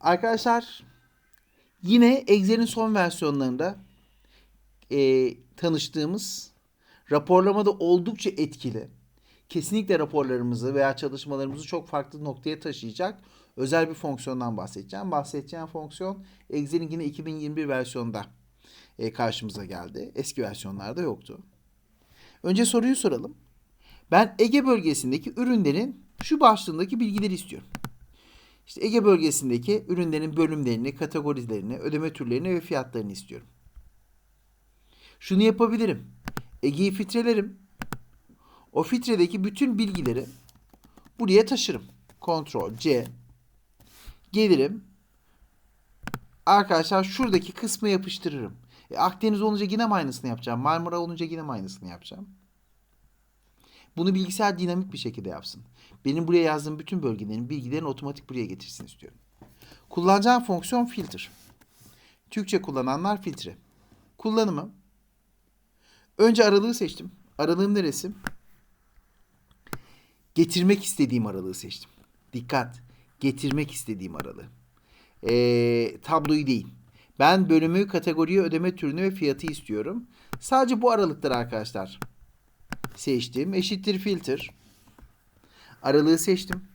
Arkadaşlar yine Excel'in son versiyonlarında e, tanıştığımız raporlamada oldukça etkili. Kesinlikle raporlarımızı veya çalışmalarımızı çok farklı noktaya taşıyacak özel bir fonksiyondan bahsedeceğim. Bahsedeceğim fonksiyon Excel'in yine 2021 versiyonda e, karşımıza geldi. Eski versiyonlarda yoktu. Önce soruyu soralım. Ben Ege bölgesindeki ürünlerin şu başlığındaki bilgileri istiyorum. İşte Ege bölgesindeki ürünlerin bölümlerini, kategorilerini, ödeme türlerini ve fiyatlarını istiyorum. Şunu yapabilirim. Ege'yi filtrelerim. O filtredeki bütün bilgileri buraya taşırım. Ctrl C. Gelirim. Arkadaşlar şuradaki kısmı yapıştırırım. E, Akdeniz olunca yine aynısını yapacağım? Marmara olunca yine aynısını yapacağım? Bunu bilgisayar dinamik bir şekilde yapsın. Benim buraya yazdığım bütün bölgelerin bilgilerini otomatik buraya getirsin istiyorum. Kullanacağım fonksiyon filter. Türkçe kullananlar filtre. Kullanımı. Önce aralığı seçtim. Aralığım neresi? Getirmek istediğim aralığı seçtim. Dikkat. Getirmek istediğim aralığı. Ee, tabloyu değil. Ben bölümü, kategoriyi, ödeme türünü ve fiyatı istiyorum. Sadece bu aralıklar arkadaşlar. Seçtim. Eşittir filter. Aralığı seçtim.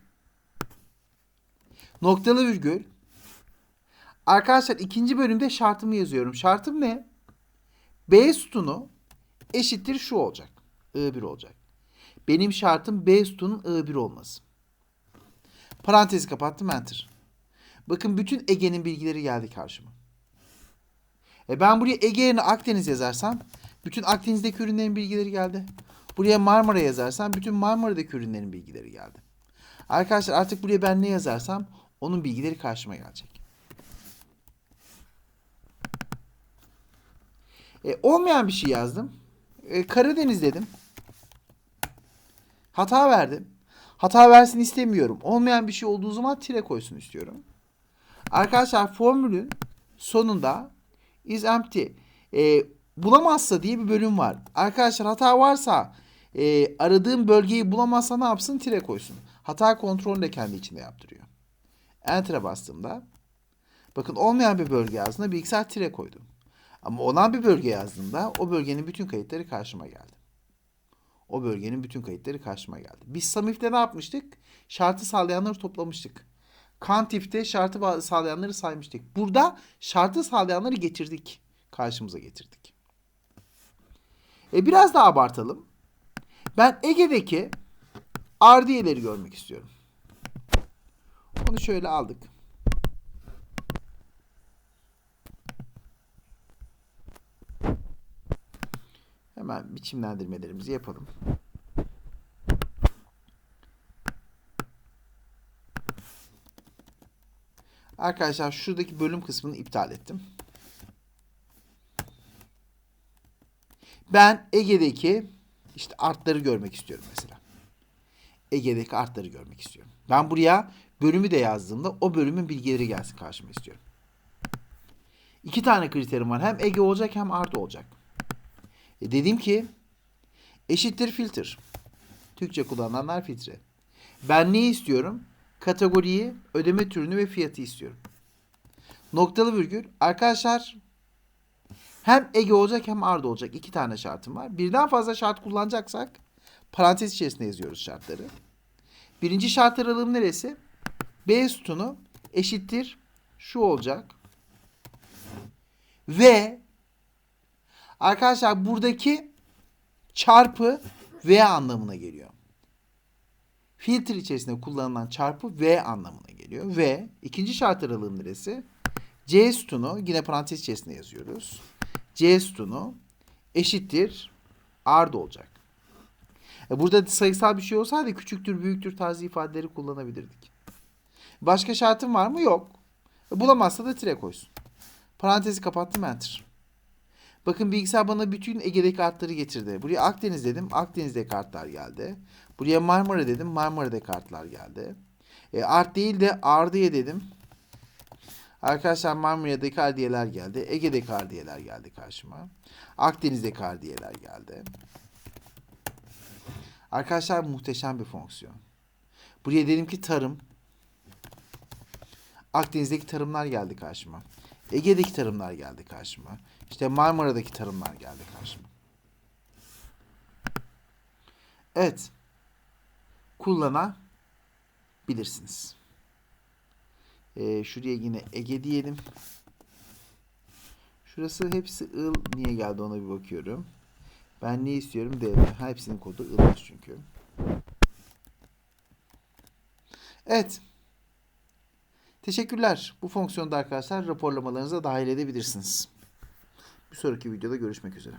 Noktalı virgül. Arkadaşlar ikinci bölümde şartımı yazıyorum. Şartım ne? B sütunu eşittir şu olacak. I1 olacak. Benim şartım B sütunun I1 olması. Parantezi kapattım enter. Bakın bütün Ege'nin bilgileri geldi karşıma. E ben buraya Ege yerine Akdeniz yazarsam bütün Akdeniz'deki ürünlerin bilgileri geldi. Buraya Marmara yazarsam bütün Marmara'daki ürünlerin bilgileri geldi. Arkadaşlar artık buraya ben ne yazarsam onun bilgileri karşıma gelecek. E, olmayan bir şey yazdım. E, Karadeniz dedim. Hata verdim. Hata versin istemiyorum. Olmayan bir şey olduğu zaman tire koysun istiyorum. Arkadaşlar formülün sonunda is empty. E, bulamazsa diye bir bölüm var. Arkadaşlar hata varsa e, aradığım bölgeyi bulamazsa ne yapsın? Tire koysun. Hata kontrolünü de kendi içinde yaptırıyor. Enter'a bastığımda bakın olmayan bir bölge yazdığında bilgisayar tire koydu. Ama olan bir bölge yazdığımda o bölgenin bütün kayıtları karşıma geldi. O bölgenin bütün kayıtları karşıma geldi. Biz Samif'te ne yapmıştık? Şartı sağlayanları toplamıştık. Kantif'te şartı sağlayanları saymıştık. Burada şartı sağlayanları getirdik. Karşımıza getirdik. E biraz daha abartalım. Ben Ege'deki ardiyeleri görmek istiyorum. Onu şöyle aldık. Hemen biçimlendirmelerimizi yapalım. Arkadaşlar şuradaki bölüm kısmını iptal ettim. Ben Ege'deki işte artları görmek istiyorum mesela. Ege'deki artları görmek istiyorum. Ben buraya bölümü de yazdığımda o bölümün bilgileri gelsin karşıma istiyorum. İki tane kriterim var. Hem Ege olacak hem art olacak. E dedim ki eşittir filter. Türkçe kullananlar filtre. Ben ne istiyorum? Kategoriyi, ödeme türünü ve fiyatı istiyorum. Noktalı virgül. Arkadaşlar hem Ege olacak hem Arda olacak. İki tane şartım var. Birden fazla şart kullanacaksak parantez içerisinde yazıyoruz şartları. Birinci şart aralığım neresi? B sütunu eşittir şu olacak. Ve arkadaşlar buradaki çarpı V anlamına geliyor. Filtre içerisinde kullanılan çarpı V anlamına geliyor. Ve ikinci şart aralığım neresi? C sütunu yine parantez içerisinde yazıyoruz. C sütunu eşittir arda olacak. E burada sayısal bir şey olsaydı küçüktür, büyüktür tarzı ifadeleri kullanabilirdik. Başka şartım var mı? Yok. E bulamazsa da tire koysun. Parantezi kapattım enter. Bakın bilgisayar bana bütün Ege'deki artları getirdi. Buraya Akdeniz dedim. Akdeniz'deki kartlar geldi. Buraya Marmara dedim. Marmara'daki kartlar geldi. E, art değil de Ardiye dedim. Arkadaşlar Marmara'daki ardiyeler geldi. Ege'deki ardiyeler geldi karşıma. Akdeniz'deki ardiyeler geldi. Arkadaşlar muhteşem bir fonksiyon. Buraya dedim ki tarım. Akdeniz'deki tarımlar geldi karşıma. Ege'deki tarımlar geldi karşıma. İşte Marmara'daki tarımlar geldi karşıma. Evet. Kullanabilirsiniz. Ee, şuraya yine Ege diyelim. Şurası hepsi ıl. Niye geldi ona bir bakıyorum. Ben ne istiyorum? D. Ha, hepsinin kodu ılmış çünkü. Evet. Teşekkürler. Bu fonksiyonda arkadaşlar raporlamalarınıza dahil edebilirsiniz. Bir sonraki videoda görüşmek üzere.